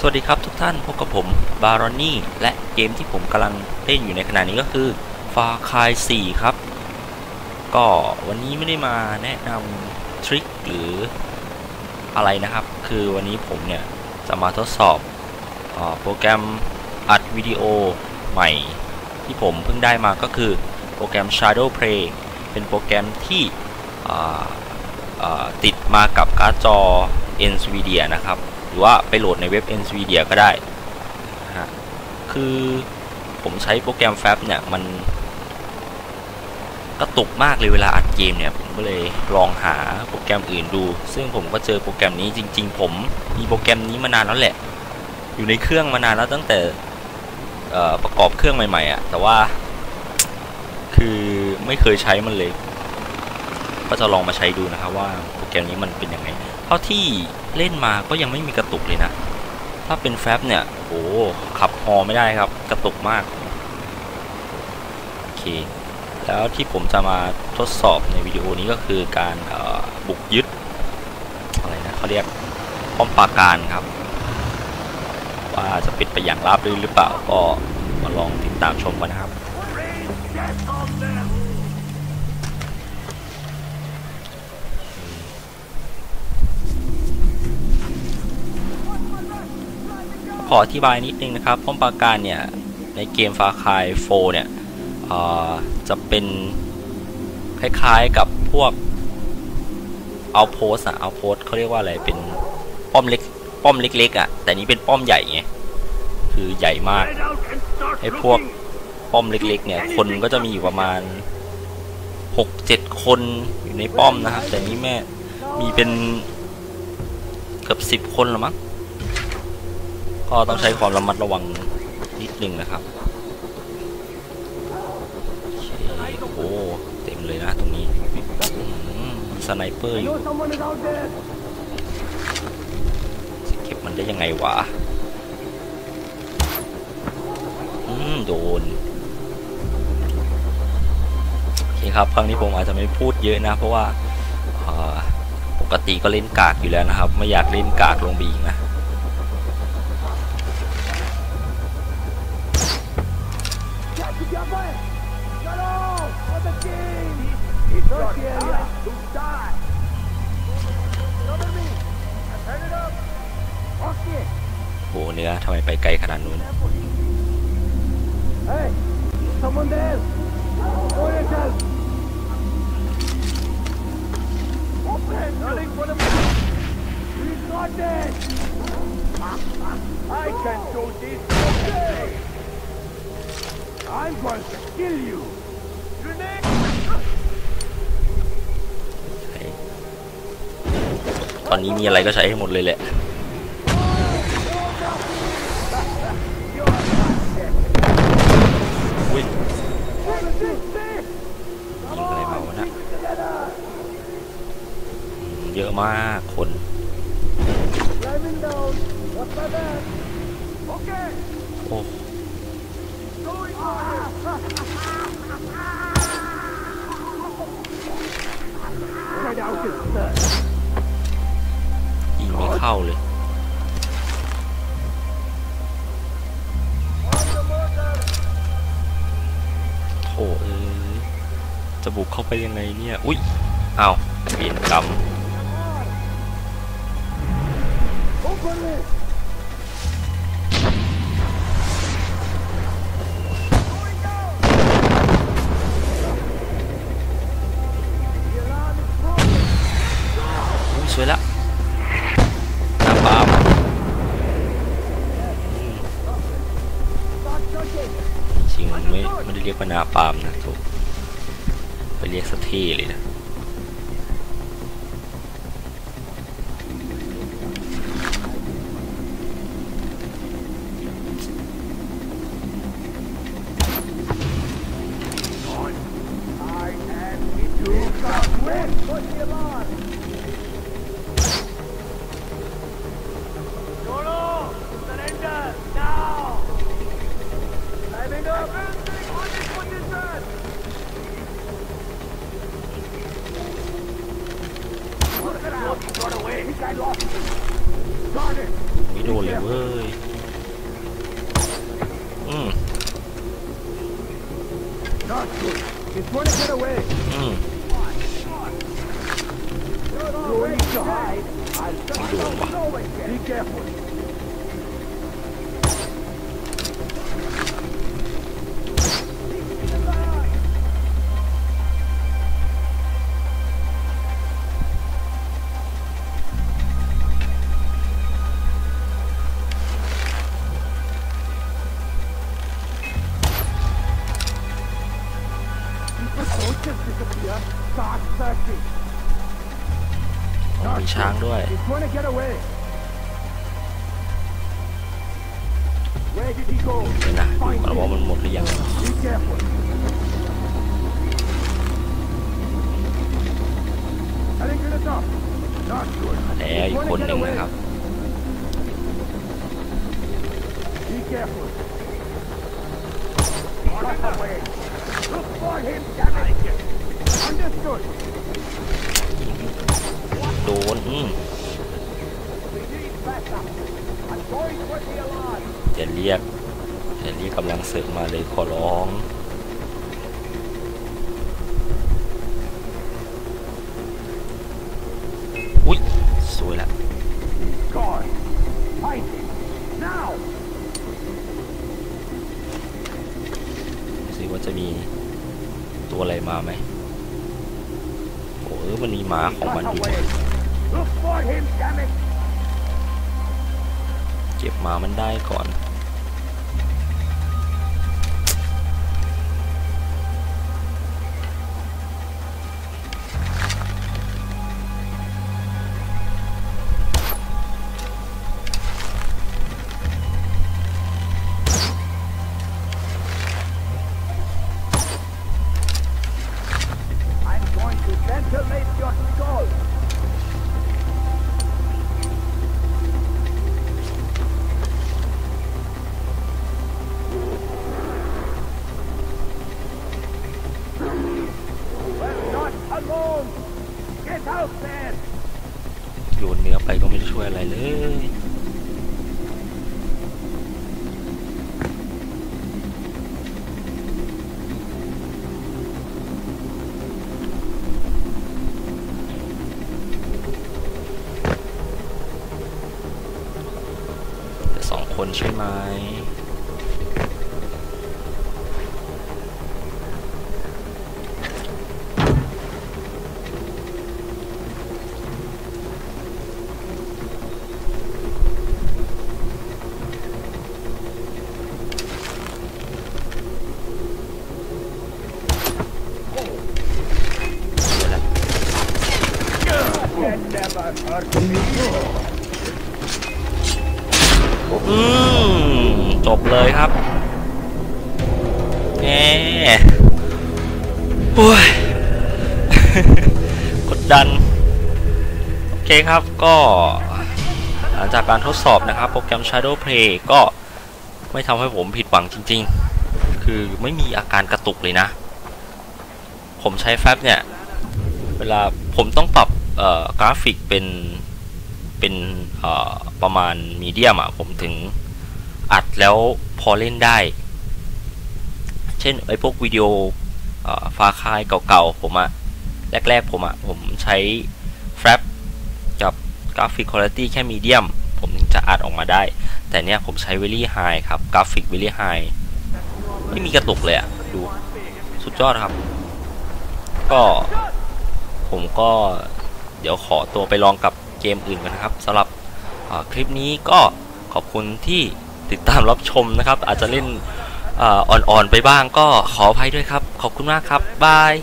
สวัสดีครับทุกท่านพบกับผมบารอนนี่และเกมที่ผมกำลังเล่นอยู่ในขณะนี้ก็คือ Far Cry 4 ครับ ก็วันนี้ไม่ได้มาแนะนำทริคหรืออะไรนะครับ คือวันนี้ผมเนี่ย จะมาทดสอบอโปรแกรมอัดวิดีโอใหม่ ที่ผมเพิ่งได้มาก็คือโปรแกรม Shadow Play เป็นโปรแกรมที่ติดมากับการ์ดจอ NVIDIA นะครับ รือว่าไปโหลดในเว็บ NVIDIA ก็ได้นะฮะคือผมใช้โปรแกรม Fab เนี่ย มันกระตุกมากเลยเวลาอัดเกมเนี่ย ผมก็เลยลองหาโปรแกรมอื่นดู ซึ่งผมก็เจอโปรแกรมนี้จริง ๆ ผมมีโปรแกรมนี้มานานแล้วแหละ อยู่ในเครื่องมานานแล้วตั้งแต่ประกอบเครื่องใหม่ๆอะ่ะ แต่ว่าคือไม่เคยใช้มันเลย ก็จะลองมาใช้ดูนะครับว่าโปรแกรมนี้มันเป็นยังไง เท่าที่เล่นมาก็ยังไม่มีกระตุกเลยนะ ถ้าเป็นแฟบเนี่ย โอ้ขับฮอไม่ได้ครับ กระตุกมาก โอเค แล้วที่ผมจะมาทดสอบในวิดีโอนี้ก็คือการบุกยึด อะไรนะเขาเรียกป้อมปราการครับ ว่าจะเป็นไปอย่างราบรื่นหรือเปล่าก็มาลองติดตามชมกันนะครับ ขออธิบายนิดนึงนะครับป้อมปราการเนี่ย ในเกมฟาคายโฟเนี่ยจะเป็นคล้ายๆกับพวกเอาโพสอะเอาโพสเขาเรียกว่าอะไรเป็นป้อมเล็กป้อมเล็กๆอะแต่นี้เป็นป้อมใหญ่ไงคือใหญ่มากไอ้พวกป้อมเล็กๆเนี่ยคนก็จะมีอยู่ประมาณหกเจ็ดคนอยู่ในป้อมนะครับ แต่นี้แม่มีเป็นเกือบสิบคนหรือมั้ง ก็ต้องใช้ความระมัดระวังนิดนึงนะครับโอ้เต็มเลยนะตรงนี้สไนเปอร์อยู่เก็บมันได้ยังไงวะอืมโดนโอเคครับครั้งนี้ผมอาจจะไม่พูดเยอะนะ เพราะว่าปกติก็เล่นกากอยู่แล้วนะครับ ไม่อยากเล่นกากลงบีกนะ โหเนื้อทำไมไปไกลขนาดนู้น Hey, someone there? Go yourself. Open, running for the He's not dead. I can do this today. I'm going to kill you. Grenade. ตอนนี้มีอะไรก็ใช้ให้หมดเลยแหละอุ้ยยิงอะไรมาวะนะเยอะมากคนโอ้ ไปยังไงเนี่ย อุ้ยเอ้าเปลี่ยนกรรม Open it. Going down. The alarm is broken. อุ้ยสวยละน้าปาล์ม Start shooting. จริงๆไม่ไม่ได้เรียกว่านาปามนะถูก ไปเรียกสักที่เลยนะ I am you come with. Push the alarm. Solo, surrender now. Climbing up. On this position. โดนเลยเว้ย อืม Not good. He's going to get away. อืม You need to hide. I'll stop you going. Be careful. างด้วย He's going to get away. Where did he go? เดี๋ยวนะดูก่อนว่ามันหมดหรือยัง Be careful. Heading to the top. Not good. แล้วอีกคนหนึ่งนะครับ Be careful. Cut away. Look for him, damn it. Understood. โดน อืม We need backup. I'm going for the alarm. อย่า เรียกอย่าเรียกกำลังเสริมมาเลยขอร้องอุ้ยสวยละ Gone. Find him. Now. ดูสิว่าจะมีตัวอะไรมาไหมโอ้เออมันมีหมาของมันอยู่เก็บหมามันได้ก่อน นใช่ไหมเดี๋ยวนะ อืมจบเลยครับแหมโอ้ยกดดัน โอเคครับก็หลังจากการทดสอบนะครับ โปรแกรม Shadow Play ก็ไม่ทำให้ผมผิดหวังจริง ๆ คือไม่มีอาการกระตุกเลยนะ ผมใช้แฟบเนี่ย เวลาผมต้องปรับกราฟิกเป็น เป็นประมาณมีเดียมอะผมถึงอัดแล้วพอเล่นได้ เช่นไอ้พวกวิดีโอฟาคายเก่าๆผมอะแรกๆผมอะผมใช้แฟลปกับกราฟิกคุณภาพแค่มีเดียมผมถึงจะอัดออกมาได้ แต่เนี้ยผมใช้ very high ครับกราฟิก very high ไม่มีกระตุกเลยอะดูสุดยอดครับ ก็ผมก็เดี๋ยวขอตัวไปลองกับ มอื่นกันนะครับสำหรับคลิปนี้ก็ขอบคุณที่ติดตามรับชมนะครับ อาจจะเล่นอ่อนๆไปบ้างก็ขออภัยด้วยครับ ขอบคุณมากครับบาย